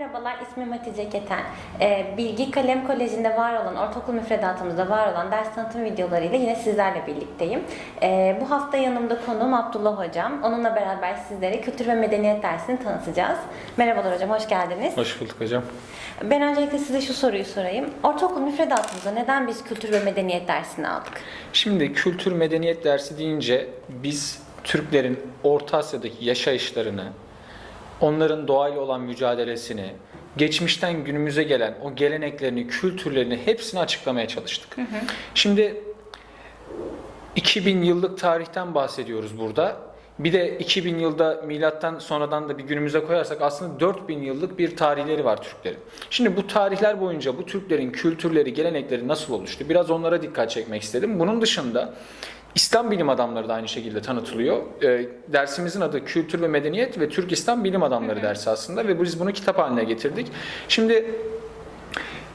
Merhabalar, ismim Hatice Keten. Ee, Bilgi Kalem Koleji'nde var olan, ortaokul müfredatımızda var olan ders tanıtım videolarıyla yine sizlerle birlikteyim. Ee, bu hafta yanımda konuğum Abdullah Hocam. Onunla beraber sizlere kültür ve medeniyet dersini tanıtacağız. Merhabalar hocam, hoş geldiniz. Hoş bulduk hocam. Ben öncelikle size şu soruyu sorayım. Ortaokul müfredatımızda neden biz kültür ve medeniyet dersini aldık? Şimdi kültür medeniyet dersi deyince biz Türklerin Orta Asya'daki yaşayışlarını, onların doğayla olan mücadelesini, geçmişten günümüze gelen o geleneklerini, kültürlerini hepsini açıklamaya çalıştık. Şimdi 2000 yıllık tarihten bahsediyoruz burada. Bir de 2000 yılda milattan sonradan da bir günümüze koyarsak aslında 4000 yıllık bir tarihleri var Türklerin. Şimdi bu tarihler boyunca bu Türklerin kültürleri, gelenekleri nasıl oluştu? Biraz onlara dikkat çekmek istedim. Bunun dışında İslam bilim adamları da aynı şekilde tanıtılıyor. Ee, dersimizin adı Kültür ve Medeniyet ve Türk İslam Bilim Adamları dersi aslında ve biz bunu kitap haline getirdik. Şimdi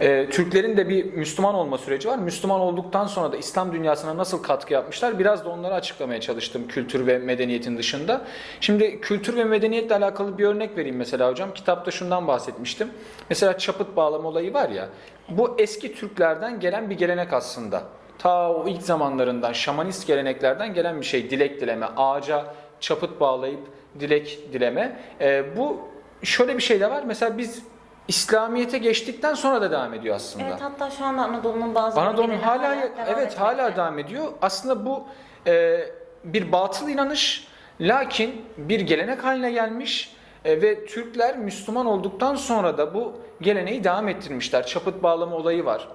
ee, Türklerin de bir Müslüman olma süreci var. Müslüman olduktan sonra da İslam dünyasına nasıl katkı yapmışlar? Biraz da onları açıklamaya çalıştım kültür ve medeniyetin dışında. Şimdi kültür ve medeniyetle alakalı bir örnek vereyim mesela hocam. Kitapta şundan bahsetmiştim. Mesela çapıt bağlama olayı var ya. Bu eski Türklerden gelen bir gelenek aslında. Ta o ilk zamanlarından şamanist geleneklerden gelen bir şey. Dilek dileme, ağaca çapıt bağlayıp dilek dileme. Ee, bu şöyle bir şey de var. Mesela biz İslamiyet'e geçtikten sonra da devam ediyor aslında. Evet, hatta şu anda Anadolu'nun bazı Anadolu'nun hala devam evet hala devam ediyor. Aslında bu e, bir batıl inanış lakin bir gelenek haline gelmiş e, ve Türkler Müslüman olduktan sonra da bu geleneği devam ettirmişler. Çapıt bağlama olayı var.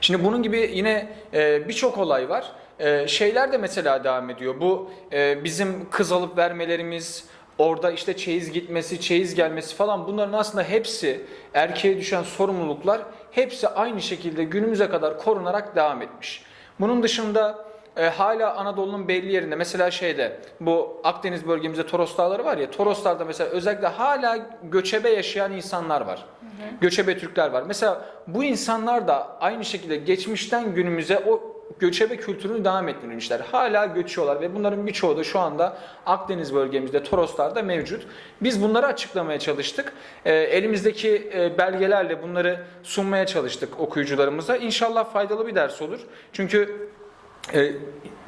Şimdi bunun gibi yine e, birçok olay var. E, şeyler de mesela devam ediyor. Bu e, bizim kız alıp vermelerimiz, orada işte çeyiz gitmesi, çeyiz gelmesi falan bunların aslında hepsi erkeğe düşen sorumluluklar hepsi aynı şekilde günümüze kadar korunarak devam etmiş. Bunun dışında e, hala Anadolu'nun belli yerinde mesela şeyde bu Akdeniz bölgemizde Toros Dağları var ya Toroslar'da mesela özellikle hala göçebe yaşayan insanlar var. Göçebe Türkler var. Mesela bu insanlar da aynı şekilde geçmişten günümüze o göçebe kültürünü devam ettirmişler. Hala göçüyorlar ve bunların birçoğu da şu anda Akdeniz bölgemizde Toroslar'da mevcut. Biz bunları açıklamaya çalıştık. E, elimizdeki e, belgelerle bunları sunmaya çalıştık okuyucularımıza. İnşallah faydalı bir ders olur. Çünkü ee,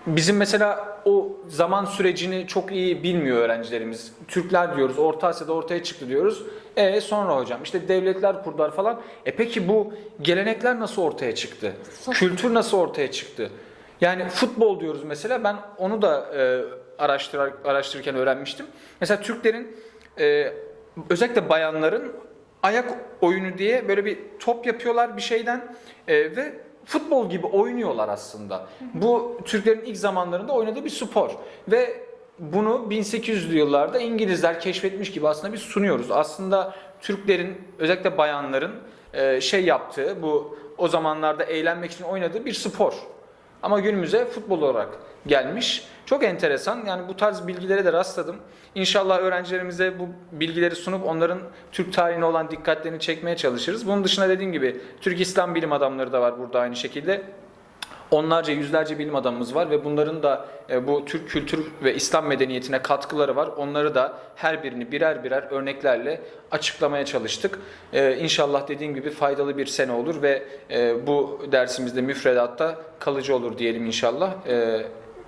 Bizim mesela o zaman sürecini çok iyi bilmiyor öğrencilerimiz. Türkler diyoruz, Orta Asya'da ortaya çıktı diyoruz. E sonra hocam işte devletler kurdular falan. E peki bu gelenekler nasıl ortaya çıktı? Kültür nasıl ortaya çıktı? Yani futbol diyoruz mesela ben onu da e, araştır, araştırırken öğrenmiştim. Mesela Türklerin e, özellikle bayanların ayak oyunu diye böyle bir top yapıyorlar bir şeyden e, ve futbol gibi oynuyorlar aslında. Bu Türklerin ilk zamanlarında oynadığı bir spor ve bunu 1800'lü yıllarda İngilizler keşfetmiş gibi aslında biz sunuyoruz. Aslında Türklerin özellikle bayanların e, şey yaptığı bu o zamanlarda eğlenmek için oynadığı bir spor. Ama günümüze futbol olarak gelmiş. Çok enteresan. Yani bu tarz bilgilere de rastladım. İnşallah öğrencilerimize bu bilgileri sunup onların Türk tarihine olan dikkatlerini çekmeye çalışırız. Bunun dışında dediğim gibi Türk İslam bilim adamları da var burada aynı şekilde. Onlarca, yüzlerce bilim adamımız var ve bunların da e, bu Türk kültür ve İslam medeniyetine katkıları var. Onları da her birini birer birer örneklerle açıklamaya çalıştık. E, İnşallah dediğim gibi faydalı bir sene olur ve e, bu dersimizde müfredatta kalıcı olur diyelim inşallah.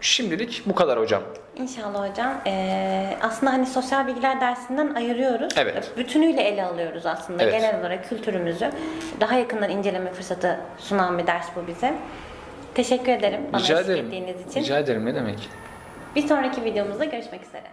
Şimdilik bu kadar hocam. İnşallah hocam. Ee, aslında hani sosyal bilgiler dersinden ayırıyoruz. Evet. Bütünüyle ele alıyoruz aslında. Evet. Genel olarak kültürümüzü daha yakından inceleme fırsatı sunan bir ders bu bize. Teşekkür ederim bana Rica eşlik ederim. ettiğiniz için. Rica ederim ne demek. Bir sonraki videomuzda görüşmek üzere.